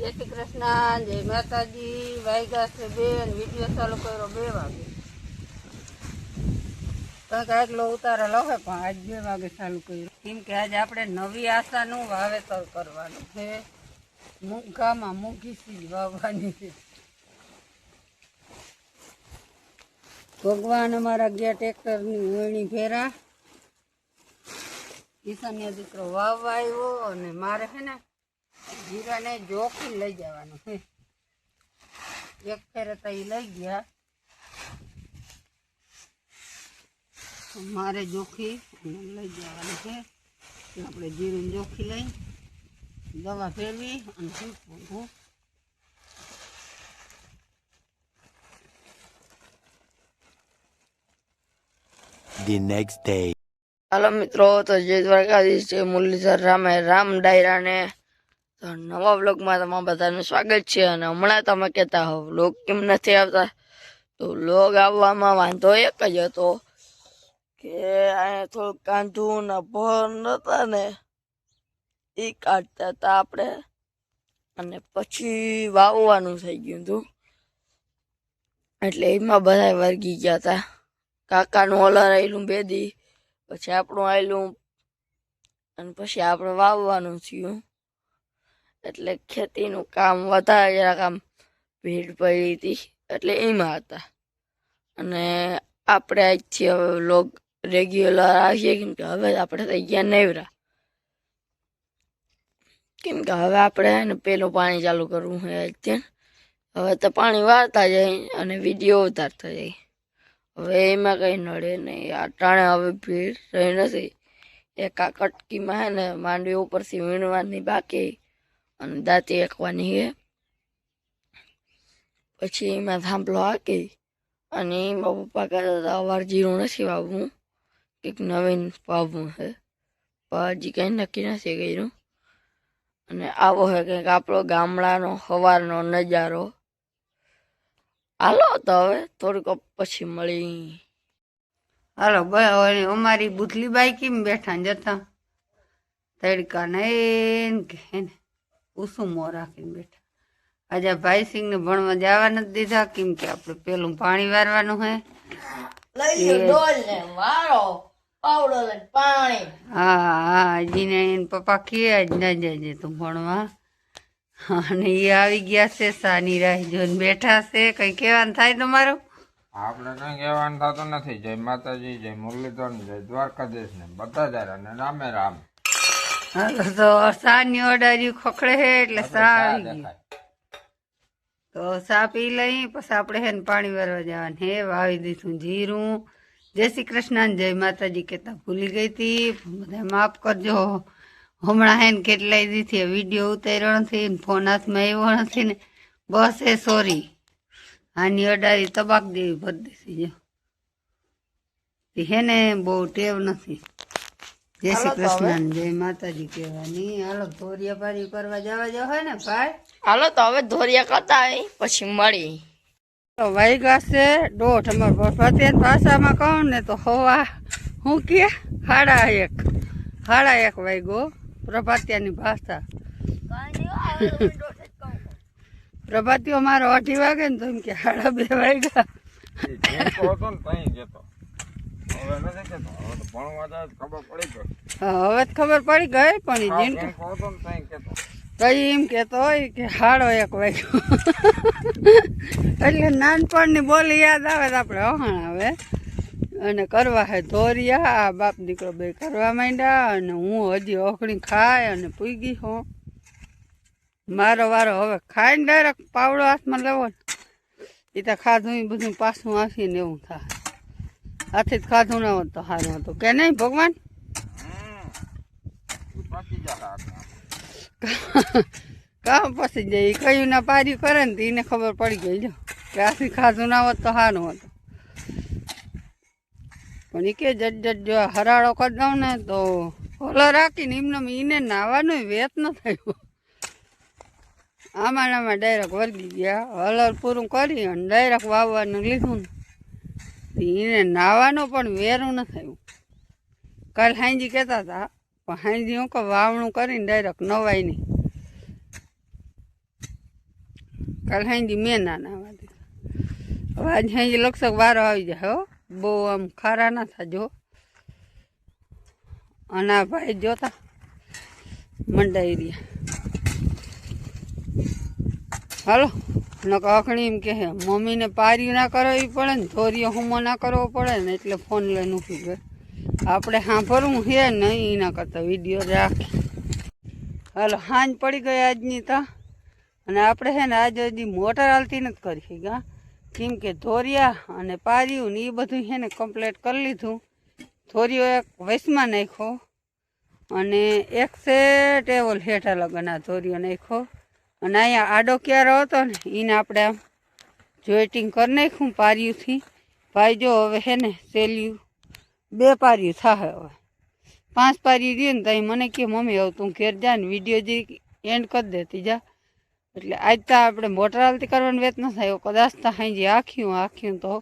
જય શ્રી કૃષ્ણ, જય માતાજી વાગ્યા છે બેન, વીડિયો ચાલુ કર્યો બે વાગે. કંઈક આગલો ઉતારેલો હોય પણ આજ બે વાગે ચાલુ કર્યું. કેમ કે આજે આપણે નવી આશાનું વાવેતર કરવાનું છે. મૂંગામાં મૂંગી સીજ વાવવાની છે. ભગવાન અમારા ગયા ટ્રેક્ટરની વણી ફેરા કિસાનનો દીકરો વાવવા આવ્યો અને મારે છે ને જીરાને જોખી લઈ જવાનું. છે એક ફેરે તો એ લઈ ગયા. મારે જોખી લઈ જવાનું છે. આપણે જીરું જોખી લઈ. દવા ફેરવી અને શું the next day. હાલો મિત્રો તો જય દ્વારકાધીશ છે મુરલીધર રામે રામ ડાયરાને તો નવા વ્લોગમાં તમારા બધાનું સ્વાગત છે અને હમણાં તમે કહેતા હો, વ્લોગ કેમ નથી આવતા? તો વ્લોગ આવવામાં વાંધો એક જ હતો કે અહીંયા થોડુંક કાંધું ને ભર ને એ કાઢતા હતા આપણે. અને પછી વાવવાનું થઈ ગયું હતું. એટલે એમાં બધા વર્ગી ગયા હતા કાકાનું ઓલર આવેલું બે પછી આપણું આવેલું અને પછી આપણે વાવવાનું થયું. એટલે ખેતીનું કામ વધારે જરાક આમ ભીડ પડી હતી, એટલે એમાં હતા. અને આપણે આજથી હવે લોગ રેગ્યુલર આવીએ કેમ કે હવે આપણે થઈ ગયા નેવરા. કેમ કે હવે આપણે ને પેલું પાણી ચાલુ કરવું છે અત્યારે હવે તો પાણી વાળતા જાય અને વીડિયો ઉતારતા જાય. હવે એમાં કંઈ નડે નહીં. આ ટાણે હવે ભીડ રહી નથી. એક આ કટકીમાં હે ને માંડવી ઉપરથી વીણવાની બાકી. અને દાંતી એકવાની છે પછી એમાં થાંભલો હાકી અને એમાં પપ્પા કહેતા હતા, અવાર જીરું નથી વાવવું. કંઈક નવીન વાવવું છે પણ હજી કંઈ નક્કી નથી કર્યું. અને આવો છે કંઈક આપણો ગામડાનો સવારનો નજારો. હાલો તો હવે થોડીક પછી મળી. હાલો, ભાઈ અમારી બુથલીબાઈ કેમ બેઠા જતા? તડકા નહીં કે ને. ઉસુમો રાખીને બેઠા. આજે ભાઈ સિંહ ભણવા જવા નથી દીધા કેમ કે આપણે પેલું પાણી વારવાનું હે. લઈ ડોલ ને વારો પાવડો ને પાણી. હા હા હજીને એને પપ્પા કહે જ ન જજે તું ભણવા. અને એ આવી ગયા છે સાની રાહ જોઈને બેઠા છે. કઈ કહેવાનું થાય તમારું? આપણે કઈ કહેવાનું થતું નથી. જય માતાજી જય મુરલીધર જય દ્વારકાધીશ ને બધા જ રામે રામ. તો સાની ઓર્ડર ખોખડે હે એટલે સા આવી તો સા પી લઈ પછી આપણે હે ને પાણી વારવા જવાનું. હે વાવી દીધું જીરું. જય શ્રી કૃષ્ણ જય માતાજી કહેતા ભૂલી ગઈ હતી. બધા માફ કરજો. હમણાં હે ને કેટલાય દીથી વીડિયો ઉતાર્યો નથી ફોન હાથમાં આવ્યો નથી ને. બસ એ સોરી. આની અડારી તબાક દેવી ભરી દીધી જો. હે ને બહુ ટેવ નથી. જય શ્રી કૃષ્ણ જય માતાજી કહેવાની. હાલો ધોરિયા પારી કરવા જવા જો હોય ને ભાઈ? હાલો તો હવે ધોરિયા કરતા હોય પછી મળી. તો વાગ્યા છે દોઢ અમાર ભરભાતિયા ભાષામાં કહું ને તો હવા હું કે હાડા એક હાડા એક વાગ્યો પ્રભાતિયાની ભાષા. પ્રભાતિયો મારો અઢી વાગે ને તો એમ કે સાડા બે વાગ્યા એ જેતો હતો ને તઈ જતો હવે તો ખબર પડી ગઈ. પણ કેતો. કઈ એમ કેતો હોય કે હાડો એક વાગ્યો. એટલે નાનપણની બોલી યાદ આવે તો આપણે વહાણ આવે. અને કરવા હે ધોરિયા આ બાપ દીકરો બે કરવા માંડ્યા અને હું હજી ઓખણી ખાય અને પૂગી હો. મારો વારો હવે ખાઈને ડાયરેક્ટ પાવડો હાથમાં લેવો ને. એ તો ખાધું બધું પાછું આસીને એવું થાય. જ ખાધું ના હોત તો સારું હતું. કે નહીં, ભગવાન. કામ પછી જાય કયું ના પારી કરે ને એને ખબર પડી ગઈ. જો કે આથી ખાધું ના હોત તો સારું હતું. પણ એ કે જટ જટ જો હરાળો કરી દઉં ને તો ઓલો રાખીને એમને એને નાવાનું વેત ન થયું. આમાં આમાં ડાયરેક્ટ વર્ગી ગયા. હલર પૂરું કરી અને ડાયરેક્ટ વાવવાનું લીધું ને. એને નાવાનો પણ વેરું ન થયું. કાલ હાંજી કહેતા હતા, પણ હાંજી હું કે વાવણું કરીને ડાયરેક્ટ નવાય નહીં. કાલ હાંજી મેં ના નાવા દીધા. હવે આજે હાંજી લક્ષક વારો આવી જાય, હો. બહુ આમ ખારા ના થાજો અને આ ભાઈ જોતા, મંડાઈ રહ્યા. હાલો. નકર અખણી એમ કે મમ્મીને પાર્યું ના કરવી પડે ને, ધોરીઓ હુમો ના કરવો પડે ને, એટલે ફોન લઈને ઊભી ગયો આપણે સાંભળવું છે નહીં, એના કરતાં વીડિયો રાખી. હાલો, હાંજ પડી ગઈ આજની તો. અને આપણે છે ને આજે હજી મોટર હાલતી નથી કરી ગા કેમ કે ધોરિયા અને પાર્યું ને એ બધું છે ને કમ્પ્લીટ કરી લીધું. ધોરિયો એક વૈસમાં નાખ્યો. અને એક છે ટેબલ હેઠા લગ્ન આ ધોરિયો નાખ્યો. અને અહીંયા આડો ક્યારો હતો ને એને આપણે આમ જોઈટિંગ કરી નાખ્યું પાર્યુંથી. ભાઈ જો હવે હે ને, સેલ્યું. બે પાર્યું થાય હવે. પાંચ પારી રહી ને ત્યાં મને કે, મમ્મી, હવે તું ઘેર જા ને વીડિયો જે એન્ડ કરી દેતી જા. એટલે આજ તો આપણે મોટર હાલતી કરવાનું વેત ન થાય કદાચ તો હાંજી આખ્યું આખ્યું તો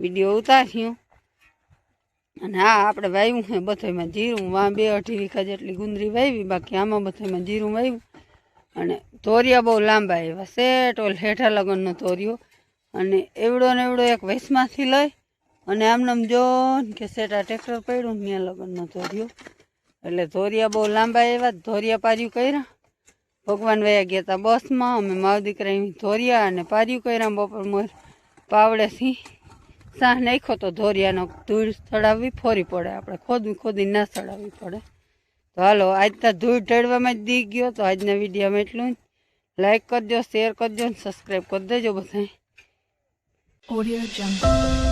વીડિયો ઉતાર્યું. અને હા આપણે વાવ્યું છે બધોમાં જીરું વાં બે અઢી વીઘા જેટલી ગુંદરી વાવી બાકી આમાં બધોમાં જીરું વાવ્યું અને તોરિયા બહુ લાંબા એવા સેટ ઓલ હેઠા લગ્નનો તોરિયો. અને એવડો ને એવડો એક વૈસમાંથી લઈ અને આમનામ જો કે આ ટ્રેક્ટર પડ્યું મેં લગનનો ધોર્યો એટલે ધોરિયા બહુ લાંબા એવા ધોરિયા પાર્યું કર્યા. ભગવાન વયા ગયા હતા બસમાં, અમે માવ દીકરા ધોરિયા અને પાર્યું કર્યા બપોર મોર પાવડેથી. સાહ નાખ્યો તો ધોરિયાનો ધૂળ ચડાવવી ફોરી પડે, આપણે ખોદવી ખોદી ના ચડાવવી પડે. હાલો, આજ તો ધૂળ ઢળવામાં જ દી ગયો, તો આજના વિડીયોમાં એટલું જ લાઈક કરજો શેર કરજો સબસ્ક્રાઈબ કરી દેજો બધા ઓડિયો.